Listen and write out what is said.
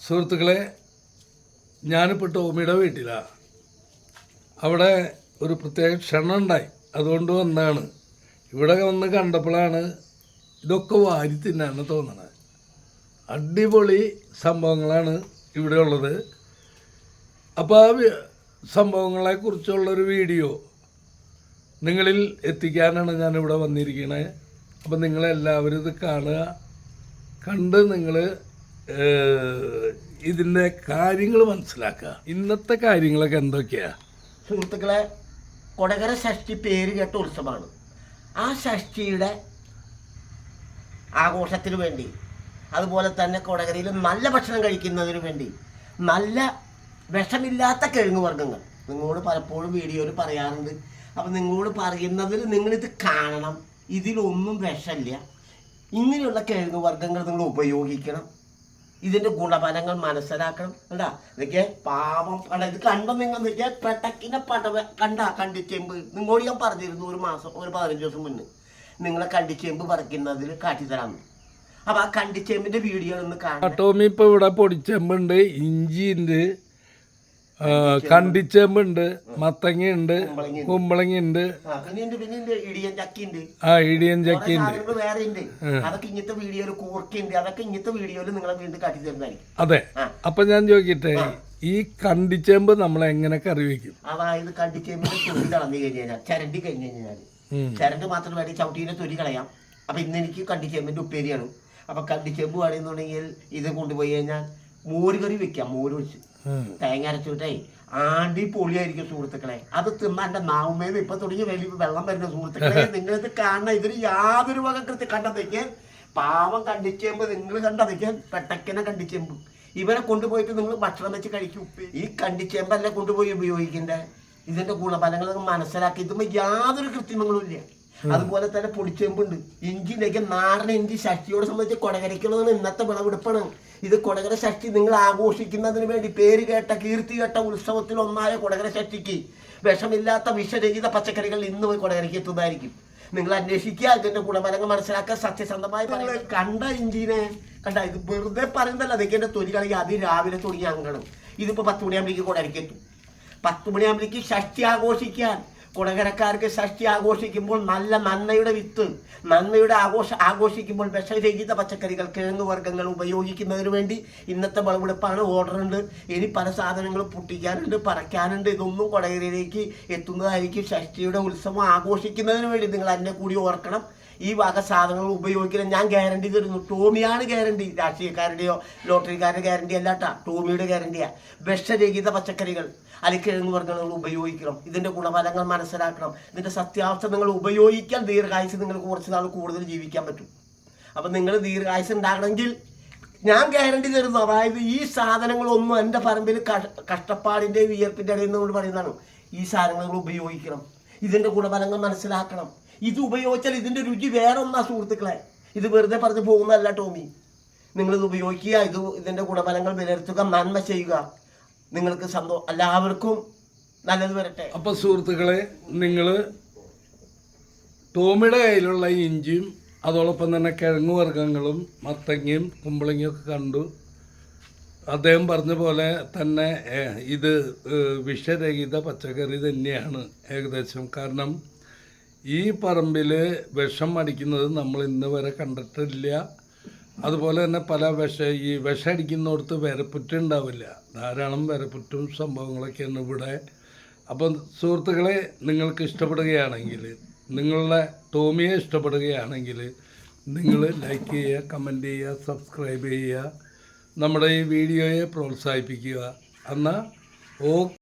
സുഹൃത്തുക്കളെ ഞാനിപ്പോൾ ടോമിയുടെ വീട്ടിലാണ് അവിടെ ഒരു പ്രത്യേക ക്ഷണം ഉണ്ടായി. അതുകൊണ്ട് വന്നാണ്. ഇവിടെ വന്ന് കണ്ടപ്പോഴാണ് ഇതൊക്കെ വാരി തിന്നാണ്. തോന്നണത് അടിപൊളി സംഭവങ്ങളാണ് ഇവിടെ ഉള്ളത്. അപ്പോൾ ആ സംഭവങ്ങളെ സംഭവങ്ങളെക്കുറിച്ചുള്ളൊരു വീഡിയോ നിങ്ങളിൽ എത്തിക്കാനാണ് ഞാനിവിടെ വന്നിരിക്കുന്നത് അപ്പം നിങ്ങളെല്ലാവരും ഇത് കാണുക. കണ്ട് നിങ്ങൾ ഇതിന്റെ കാര്യങ്ങൾ മനസ്സിലാക്കുക. ഇന്നത്തെ കാര്യങ്ങളൊക്കെ എന്തൊക്കെയാണ് സുഹൃത്തുക്കളെ കൊടകര ഷഷ്ടി പേര് കേട്ട ഉത്സവമാണ്. ആ ഷഷ്ടിയുടെ ആഘോഷത്തിന് വേണ്ടി അതുപോലെ തന്നെ കൊടകരയിൽ നല്ല ഭക്ഷണം കഴിക്കുന്നതിന് വേണ്ടി നല്ല വിഷമില്ലാത്ത കിഴങ്ങ് വർഗങ്ങൾ. നിങ്ങളോട് പലപ്പോഴും വീഡിയോയിൽ പറയാറുണ്ട്. അപ്പം നിങ്ങളോട് പറയുന്നതിൽ നിങ്ങളിത് കാണണം. ഇതിലൊന്നും വിഷമില്ല. ഇങ്ങനെയുള്ള കിഴങ്ങ് വർഗങ്ങൾ നിങ്ങൾ ഉപയോഗിക്കണം. ഇതിന്റെ ഗുണഫലങ്ങൾ മനസ്സിലാക്കണം. കണ്ടാ? ഇതൊക്കെ പാവം കണ്ട ഇത് കണ്ടോ നിങ്ങൾ? ഇതൊക്കെ പെട്ടക്കിന്റെ പടവ കണ്ട? കണ്ടിച്ചേമ്പ്. നിങ്ങളോട് ഞാൻ പറഞ്ഞിരുന്നു ഒരു മാസം ഒരു പതിനഞ്ച് ദിവസം മുന്നേ. നിങ്ങളെ കണ്ടിച്ചേമ്പ് പറിക്കുന്നതിൽ കാട്ടിത്തരാന്ന് അപ്പൊ ആ കണ്ടിച്ചേമ്പിന്റെ വീഡിയോ ഒന്ന് കാണാം ടോമി ഇപ്പോൾ ഇവിടെ പൊടിച്ചേമ്പുണ്ട് ഇഞ്ചിയുണ്ട് ആ, കണ്ടിച്ചെമ്പുണ്ട് മത്തങ്ങയുണ്ട് കുമ്പളങ്ങ കുമ്പളങ്ങയുണ്ട്. ആ, ഇടിയൻ ചക്കയുണ്ട്. അതൊക്കെ ഇങ്ങനത്തെ വീഡിയോയിൽ കൂർക്കുണ്ട് അതൊക്കെ ഇങ്ങനത്തെ വീഡിയോയിൽ നിങ്ങളെ വീണ്ടും കാട്ടിത്തരുന്നതായിരിക്കും അതെ. അപ്പൊ ഞാൻ ചോദിക്കട്ടെ ഈ കണ്ടിച്ചെമ്പ് നമ്മൾ എങ്ങനെ കറി വെക്കും അതായത് കണ്ടിച്ചേമ്പിന്റെ തൊലി കളഞ്ഞു കഴിഞ്ഞാൽ ചരണ്ടി കഴിഞ്ഞു കഴിഞ്ഞാൽ ഉം. ചരണ്ട് മാത്രം വേണ്ടി ചവിട്ടീനെ തൊലി കളയാം. അപ്പൊ ഇന്ന് എനിക്ക് കണ്ടിച്ചേമ്പിന്റെ ഉപ്പേരിയാണ്. അപ്പൊ കണ്ടിച്ചേമ്പ് വേണമെന്നുണ്ടെങ്കിൽ ഇത് കൊണ്ടുപോയി കഴിഞ്ഞാൽ മോര് കറി വെക്കാം മോര് വെച്ച്. ഉം. തേങ്ങ അരച്ചിട്ടേ ആണ്ടി പൊളിയായിരിക്കും സുഹൃത്തുക്കളെ. അത് തിന്നാൻ എന്റെ നാവുമേന്ന് ഇപ്പൊ തുടങ്ങി വലിയ വെള്ളം വരുന്ന സുഹൃത്തുക്കളെ നിങ്ങൾ ഇത് കാണണ. ഇതിന് യാതൊരു വക കൃത്യം കണ്ടതേക്ക് പാവം കണ്ടിച്ചേമ്പ് നിങ്ങൾ കണ്ടതേക്ക് പെട്ടക്കനെ കണ്ടിച്ചേമ്പ്. ഇവരെ കൊണ്ടുപോയിട്ട് നിങ്ങൾ ഭക്ഷണം വെച്ച് കഴിക്കും. ഈ കണ്ടിച്ചേമ്പല്ല കൊണ്ടുപോയി ഉപയോഗിക്കണ്ടേ? ഇതിന്റെ ഗുണഫലങ്ങൾ മനസ്സിലാക്കി. ഇതുമ്പോ യാതൊരു കൃത്രിമങ്ങളും ഇല്ല. അതുപോലെ തന്നെ പൊടിച്ചെമ്പുണ്ട് ഇഞ്ചിയിലേക്ക് നാടൻ ഇഞ്ചി ശക്തിയോട് സംബന്ധിച്ച് കൊടകരയ്ക്കുള്ളതാണ് ഇന്നത്തെ വിളവെടുപ്പാണ്. ഇത് കൊടകര ശക്തി നിങ്ങൾ ആഘോഷിക്കുന്നതിന് വേണ്ടി പേര് കേട്ട കീർത്തി കേട്ട ഉത്സവത്തിൽ ഒന്നായ കൊടകര ശക്തിക്ക് വിഷമില്ലാത്ത വിഷരഹിത പച്ചക്കറികൾ ഇന്ന് പോയി കൊടകരയ്ക്ക് എത്തുന്നതായിരിക്കും. നിങ്ങൾ അന്വേഷിക്കുക ഇതിന്റെ ഗുണഫലങ്ങൾ മനസ്സിലാക്കുക സത്യസന്ധമായി കണ്ട ഇഞ്ചിനെ കണ്ട ഇത് വെറുതെ പറയുന്നതല്ല അതൊക്കെ എന്റെ തൊലി കളി അത് രാവിലെ തുടങ്ങി അങ്ങണം ഇതിപ്പോ പത്ത് മണിയാകുമ്പോഴേക്ക് കൊടകരയ്ക്ക് എത്തും. പത്ത് മണിയാകുമ്പോഴേക്ക് ഷഷ്ടി ആഘോഷിക്കാൻ കുടകരക്കാർക്ക് ഷഷ്ടി ആഘോഷിക്കുമ്പോൾ നല്ല നന്മയുടെ വിത്ത് നന്മയുടെ ആഘോഷ ആഘോഷിക്കുമ്പോൾ വിഷരഹിത പച്ചക്കറികൾ കിഴങ്ങ് വർഗങ്ങൾ ഉപയോഗിക്കുന്നതിന് വേണ്ടി ഇന്നത്തെ വിളവെടുപ്പാണ് ഉണ്ട് ഇനി പല സാധനങ്ങളും പൊട്ടിക്കാനുണ്ട് പറക്കാനുണ്ട്. ഇതൊന്നും കൊടകരയിലേക്ക് എത്തുന്നതായിരിക്കും ഷഷ്ടിയുടെ ഉത്സവം ആഘോഷിക്കുന്നതിന് വേണ്ടി നിങ്ങൾ എന്നെ കൂടി ഓർക്കണം. ഈ വക സാധനങ്ങൾ ഉപയോഗിക്കണം ഞാൻ ഗ്യാരണ്ടി തരുന്നു. ടോമിയാണ് ഗ്യാരണ്ടി രാഷ്ട്രീയക്കാരുടെയോ ലോട്ടറിക്കാരുടെ ഗ്യാരണ്ടി അല്ലാട്ടാ ടോമിയുടെ ഗ്യാരണ്ടിയാ വിഷരഹിത പച്ചക്കറികൾ അലിക്കിഴങ്ങ് കിഴങ്ങ് വർഗങ്ങൾ ഉപയോഗിക്കണം. ഇതിന്റെ ഗുണഫലങ്ങൾ മനസ്സിലാക്കണം. ഇതിന്റെ സത്യാവസ്ഥ നിങ്ങൾ ഉപയോഗിക്കാൻ ദീർഘായുസ് നിങ്ങൾക്ക് കുറച്ച് നാൾ കൂടുതൽ ജീവിക്കാൻ പറ്റും. അപ്പം നിങ്ങൾ ദീർഘായുസ് ഉണ്ടാകണമെങ്കിൽ ഞാൻ ഗ്യാരണ്ടി തരുന്നു. അതായത് ഈ സാധനങ്ങളൊന്നും എന്റെ പറമ്പിൽ കഷ്ടപ്പാടിന്റെ വിയർപ്പിന്റെ ഇടയിൽ നിന്ന് പറയുന്നതാണ്. ഈ സാധനങ്ങൾ നിങ്ങൾ ഉപയോഗിക്കണം. ഇതിന്റെ ഗുണഫലങ്ങൾ മനസ്സിലാക്കണം. ഇത് ഉപയോഗിച്ചാൽ ഇതിന്റെ രുചി വേറെ ഒന്നാ സുഹൃത്തുക്കളെ. ഇത് വെറുതെ പറഞ്ഞ് പോകുന്നതല്ല ടോമി. നിങ്ങളിത് ഉപയോഗിക്കുക ഇത് ഇതിന്റെ ഗുണഫലങ്ങൾ വിലയിരുത്തുക നന്മ ചെയ്യുക. നിങ്ങൾക്ക് സന്തോ എല്ലാവർക്കും നല്ലത് വരട്ടെ. അപ്പോൾ സുഹൃത്തുക്കളെ നിങ്ങൾ ടോമിയുടെ കയ്യിലുള്ള ഇഞ്ചിയും അതോടൊപ്പം തന്നെ കിഴങ്ങ് വർഗങ്ങളും മത്തങ്ങയും കുമ്പളങ്ങയും ഒക്കെ കണ്ടു. അദ്ദേഹം പറഞ്ഞ പോലെ തന്നെ ഇത് വിഷരഹിത പച്ചക്കറി തന്നെയാണ് ഏകദേശം. കാരണം ഈ പറമ്പിൽ വിഷം അടിക്കുന്നത് നമ്മൾ ഇന്ന് വരെ കണ്ടിട്ടില്ല. അതുപോലെ തന്നെ പല വിഷ ഈ വിഷം അടിക്കുന്നിടത്ത് വിരപ്പുറ്റുണ്ടാവില്ല ധാരാളം വിരപ്പുറ്റും സംഭവങ്ങളൊക്കെയാണ് ഇവിടെ. അപ്പം സുഹൃത്തുക്കളെ നിങ്ങൾക്ക് ഇഷ്ടപ്പെടുകയാണെങ്കിൽ നിങ്ങളുടെ ടോമിയെ ഇഷ്ടപ്പെടുകയാണെങ്കിൽ നിങ്ങൾ ലൈക്ക് ചെയ്യുക കമന്റ് ചെയ്യുക സബ്സ്ക്രൈബ് ചെയ്യുക. നമ്മുടെ ഈ വീഡിയോയെ പ്രോത്സാഹിപ്പിക്കുക. എന്നാൽ ഓ